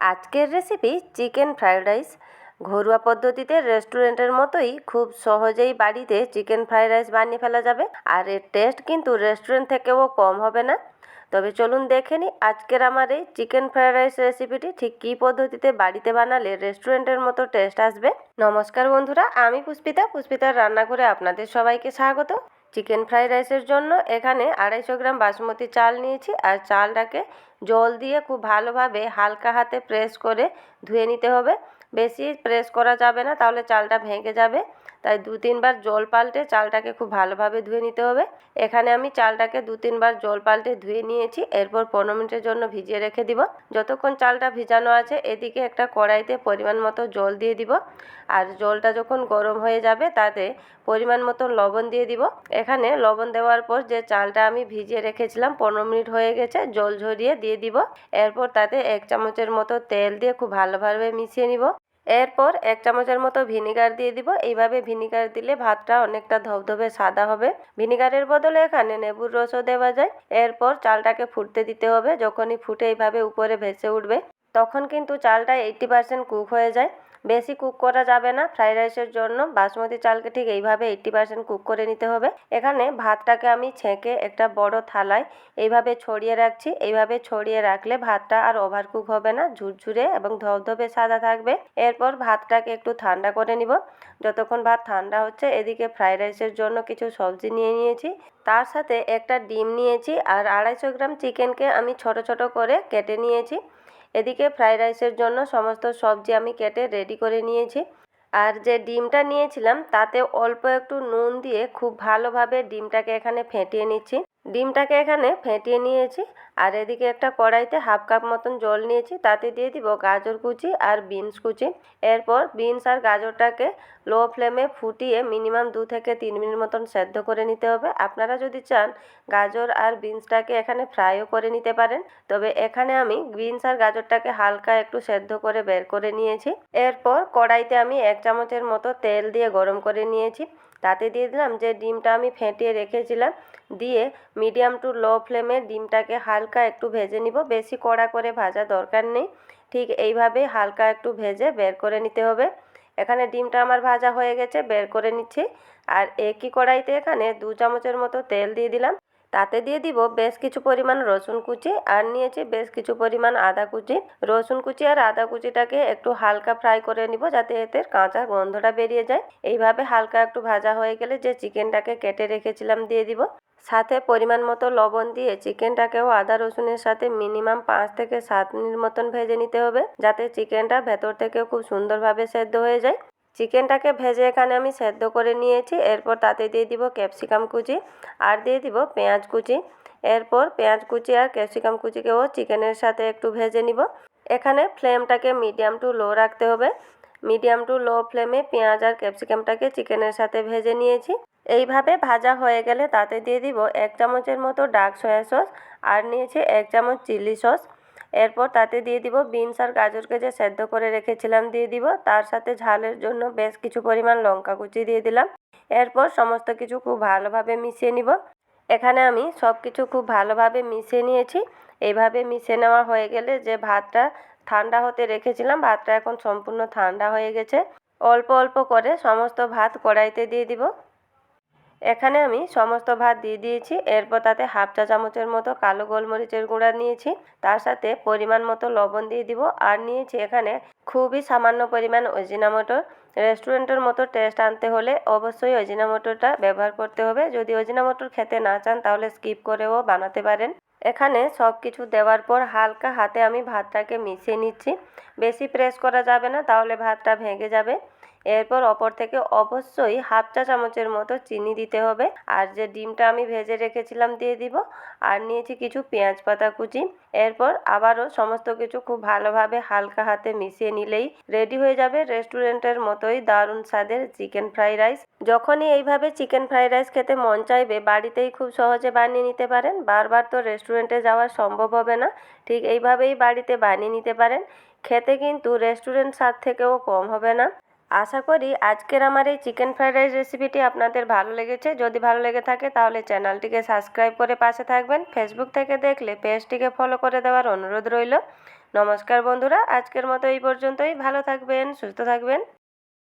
আজকের recipe chicken fried rice ঘরোয়া পদ্ধতিতে রেস্টুরেন্টের মতোই খুব সহজেই বাড়িতে চিকেন ফ্রায়েড রাইস বানিয়ে ফেলা যাবে। আর এর টেস্ট কিন্তু রেস্টুরেন্ট থেকেও কম হবে না। তবে চলুন দেখে নিই আজকের আমার এই চিকেন ফ্রায়েড রাইস রেসিপিটি ঠিক কী পদ্ধতিতে বাড়িতে বানালে রেস্টুরেন্টের মতো টেস্ট আসবে। নমস্কার বন্ধুরা, আমি পুষ্পিতা। পুষ্পিতার রান্নাঘরে আপনাদের সবাইকে স্বাগত। চিকেন ফ্রাইড রাইসের জন্য এখানে আড়াইশো গ্রাম বাসমতি চাল নিয়েছি আর চালটাকে জল দিয়ে খুব ভালোভাবে হালকা হাতে প্রেস করে ধুয়ে নিতে হবে। বেশি প্রেস করা যাবে না, তাহলে চালটা ভেঙে যাবে। তাই দু তিনবার জল পাল্টে চালটাকে খুব ভালোভাবে ধুয়ে নিতে হবে। এখানে আমি চালটাকে দু তিনবার জল পাল্টে ধুয়ে নিয়েছি, এরপর পনেরো মিনিটের জন্য ভিজিয়ে রেখে দিব। যতক্ষণ চালটা ভিজানো আছে, এদিকে একটা কড়াইতে পরিমাণ মতো জল দিয়ে দিব। আর জলটা যখন গরম হয়ে যাবে, তাতে পরিমাণ মতো লবণ দিয়ে দিব। এখানে লবণ দেওয়ার পর যে চালটা আমি ভিজিয়ে রেখেছিলাম, পনেরো মিনিট হয়ে গেছে, জল ঝরিয়ে দিয়ে দিব। এরপর তাতে এক চামচের মতো তেল দিয়ে খুব ভালোভাবে মিশিয়ে নিব। এরপর এক চামচের মতো ভিনিগার দিয়ে দিব। এইভাবে ভিনিগার দিলে ভাতটা অনেকটা ধবধবে সাদা হবে। ভিনিগারের বদলে এখানে নেবুর রসও দেওয়া যায়। এরপর চালটাকে ফুটতে দিতে হবে। যখনই ফুটে এইভাবে উপরে ভেসে উঠবে, তখন কিন্তু চালটা এইটি পার্সেন্ট কুক হয়ে যায়। বেশি কুক করা যাবে না। ফ্রাইড রাইসের জন্য বাসমতি চালকে ঠিক এইভাবে এইট্টি পার্সেন্ট কুক করে নিতে হবে। এখানে ভাতটাকে আমি ছেঁকে একটা বড় থালায় এইভাবে ছড়িয়ে রাখছি। এইভাবে ছড়িয়ে রাখলে ভাতটা আর ওভার কুক হবে না। ঝুরঝুরে এবং ধবধবে সাদা থাকবে। এরপর ভাতটাকে একটু ঠান্ডা করে নিব। যতক্ষণ ভাত ঠান্ডা হচ্ছে, এদিকে ফ্রাইড রাইসের জন্য কিছু সবজি নিয়ে নিয়েছি। তার সাথে একটা ডিম নিয়েছি। আর আড়াইশো গ্রাম চিকেনকে আমি ছোট ছোট করে কেটে নিয়েছি। এদিকে ফ্রাইড রাইসের জন্য সমস্ত সবজি আমি কেটে রেডি করে নিয়েছি। আর যে ডিমটা নিয়েছিলাম, তাতে অল্প একটু নুন দিয়ে খুব ভালোভাবে ডিমটাকে এখানে ফেটিয়ে নিচ্ছি। ডিমটাকে এখানে ফেটিয়ে নিয়েছি, আর এদিকে একটা কড়াইতে হাফ কাপ মতন জল নিয়েছি, তাতে দিয়ে দিব গাজর কুচি আর বিনস কুচি। এরপর বিনস আর গাজরটাকে লো ফ্লেমে ফুটিয়ে মিনিমাম দু থেকে তিন মিনিট মতন সেদ্ধ করে নিতে হবে। আপনারা যদি চান গাজর আর বিনসটাকে এখানে ফ্রাইও করে নিতে পারেন, তবে এখানে আমি বিনস আর গাজরটাকে হালকা একটু সেদ্ধ করে বের করে নিয়েছি। এরপর কড়াইতে আমি এক চামচের মতো তেল দিয়ে গরম করে নিয়েছি। তাতে দিয়ে দিলাম যে ডিমটা আমি ফেটিয়ে রেখেছিলাম, দিয়ে মিডিয়াম টু লো ফ্লেমে ডিমটাকে হালকা একটু ভেজে নিব। বেশি কড়া করে ভাজা দরকার নেই, ঠিক এইভাবে হালকা একটু ভেজে বের করে নিতে হবে। এখানে ডিমটা আমার ভাজা হয়ে গেছে, বের করে নিচ্ছি। আর একই কড়াইতে এখানে দু চামচের মতো তেল দিয়ে দিলাম। তাতে দিয়ে দিব বেশ কিছু পরিমাণ রসুন কুচি আর নিয়েছি বেশ কিছু পরিমাণ আদা কুচি। রসুন কুচি আর আদা কুচিটাকে একটু হালকা ফ্রাই করে নিব যাতে এতে কাঁচা গন্ধটা বেরিয়ে যায়। এইভাবে হালকা একটু ভাজা হয়ে গেলে যে চিকেনটাকে কেটে রেখেছিলাম দিয়ে দিব। সাথে পরিমাণ মতো লবণ দিয়ে চিকেনটাকেও আদা রসুনের সাথে মিনিমাম পাঁচ থেকে সাত মিনিট মতন ভেজে নিতে হবে যাতে চিকেনটা ভেতর থেকেও খুব সুন্দরভাবে সেদ্ধ হয়ে যায়। চিকেনটাকে ভেজে এখানে আমি সেদ্ধ করে নিয়েছি। এরপর তাতে দিয়ে দিব ক্যাপসিকাম কুচি আর দিয়ে দিব পেঁয়াজ কুচি। এরপর পেঁয়াজ কুচি আর ক্যাপসিকাম কুচিকেও চিকেনের সাথে একটু ভেজে নিব। এখানে ফ্লেমটাকে মিডিয়াম টু লো রাখতে হবে। মিডিয়াম টু লো ফ্লেমে পেঁয়াজ আর ক্যাপসিকামটাকে চিকেনের সাথে ভেজে নিয়েছি। এইভাবে ভাজা হয়ে গেলে তাতে দিয়ে দিব এক চামচের মতো ডার্ক সয়া সস আর নিয়েছি এক চামচ চিলি সস। এরপর তাতে দিয়ে দিব বিনস আর গাজরকে যে সেদ্ধ করে রেখেছিলাম দিয়ে দিব। তার সাথে ঝালের জন্য বেশ কিছু পরিমাণ লঙ্কা কুচি দিয়ে দিলাম। এরপর সমস্ত কিছু খুব ভালোভাবে মিশিয়ে নিব। এখানে আমি সব কিছু খুব ভালোভাবে মিশিয়ে নিয়েছি। এইভাবে মিশিয়ে নেওয়া হয়ে গেলে যে ভাতটা ঠান্ডা হতে রেখেছিলাম, ভাতটা এখন সম্পূর্ণ ঠান্ডা হয়ে গেছে। অল্প অল্প করে সমস্ত ভাত কড়াইতে দিয়ে দিব। এখানে আমি সমস্ত ভাত দিয়ে দিয়েছি। এরপর তাতে হাফ চা চামচের মতো কালো গোলমরিচের গুঁড়া নিয়েছি। তার সাথে পরিমাণ মতো লবণ দিয়ে দিব। আর নিয়েছি এখানে খুবই সামান্য পরিমাণ অজিনামোটোর রেস্টুরেন্টের মতো টেস্ট আনতে হলে অবশ্যই অজিনামোটোরটা ব্যবহার করতে হবে। যদি অজিনামোটোর খেতে না চান, তাহলে স্কিপ করেও বানাতে পারেন। এখানে সব কিছু দেওয়ার পর হালকা হাতে আমি ভাতটাকে মিশিয়ে নিচ্ছি। বেশি প্রেস করা যাবে না, তাহলে ভাতটা ভেঙে যাবে। এরপর অপর থেকে অবশ্যই হাফ চা চামচের মতো চিনি দিতে হবে। আর যে ডিমটা আমি ভেজে রেখেছিলাম দিয়ে দিব। আর নিয়েছি কিছু পেঁয়াজ পাতা কুচি। এরপর আবারও সমস্ত কিছু খুব ভালোভাবে হালকা হাতে মিশিয়ে নিলেই রেডি হয়ে যাবে রেস্টুরেন্টের মতোই দারুণ স্বাদের চিকেন ফ্রাই রাইস। যখনই এইভাবে চিকেন ফ্রাই রাইস খেতে মন চাইবে, বাড়িতেই খুব সহজে বানিয়ে নিতে পারেন। বারবার তো রেস্টুরেন্টে যাওয়া সম্ভব হবে না। ঠিক এইভাবেই বাড়িতে বানিয়ে নিতে পারেন। খেতে কিন্তু রেস্টুরেন্ট স্বাদ থেকেও কম হবে না। আশা করি আজকের আমার এই চিকেন ফ্রাইড রাইস রেসিপিটি আপনাদের ভালো লেগেছে। যদি ভালো লেগে থাকে তাহলে চ্যানেলটিকে সাবস্ক্রাইব করে পাশে থাকবেন। ফেসবুক থেকে দেখলে পেজটিকে ফলো করে দেওয়ার অনুরোধ রইল। নমস্কার বন্ধুরা, আজকের মতো এই পর্যন্তই। ভালো থাকবেন, সুস্থ থাকবেন।